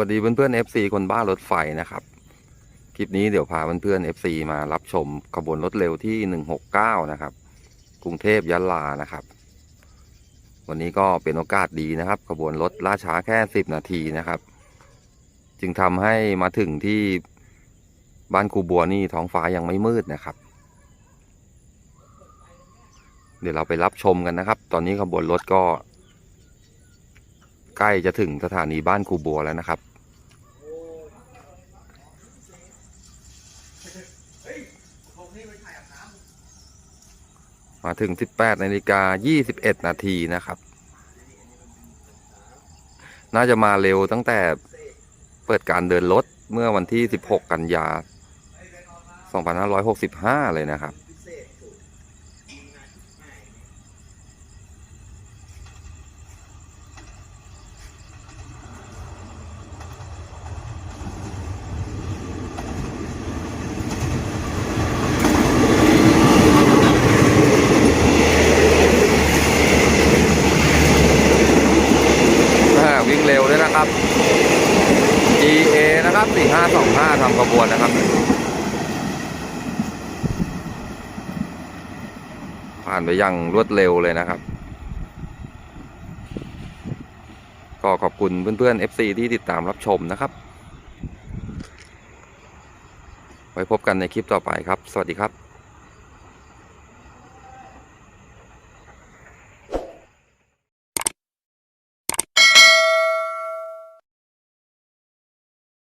วัสดีเพื่อนเพื่อน FC คนบ้ารถไฟนะครับ คลิปนี้เดี๋ยวพาเพื่อนเพื่อน FC มารับชมขบวนรถเร็วที่ 169 นะครับ กรุงเทพยะลานะครับ วันนี้ก็เป็นโอกาสดีนะครับ ขบวนรถล่าช้าแค่ 10 นาทีนะครับ จึงทำให้มาถึงที่บ้านครูบัวนี่ท้องฟ้ายังไม่มืดนะครับ เดี๋ยวเราไปรับชมกันนะครับ ตอนนี้ขบวนรถก็ ใกล้จะถึงสถานีบ้านครูบัวแล้วนะครับ มาถึง 18นาฬิกา21 นาทีนะครับ น่าจะมาเร็วตั้งแต่เปิดการเดินรถเมื่อวันที่ 16 กันยา 2565 เลยนะครับ อ่าวิ่งเร็วด้วย นะครับ GA นะครับ 4525ทำกระบวนนะครับ ผ่านไปอย่างรวดเร็วเลยนะครับ ก็ขอบคุณเพื่อนๆ FC ที่ติดตามรับชมนะครับ ไว้พบกันในคลิปต่อไปครับ สวัสดีครับ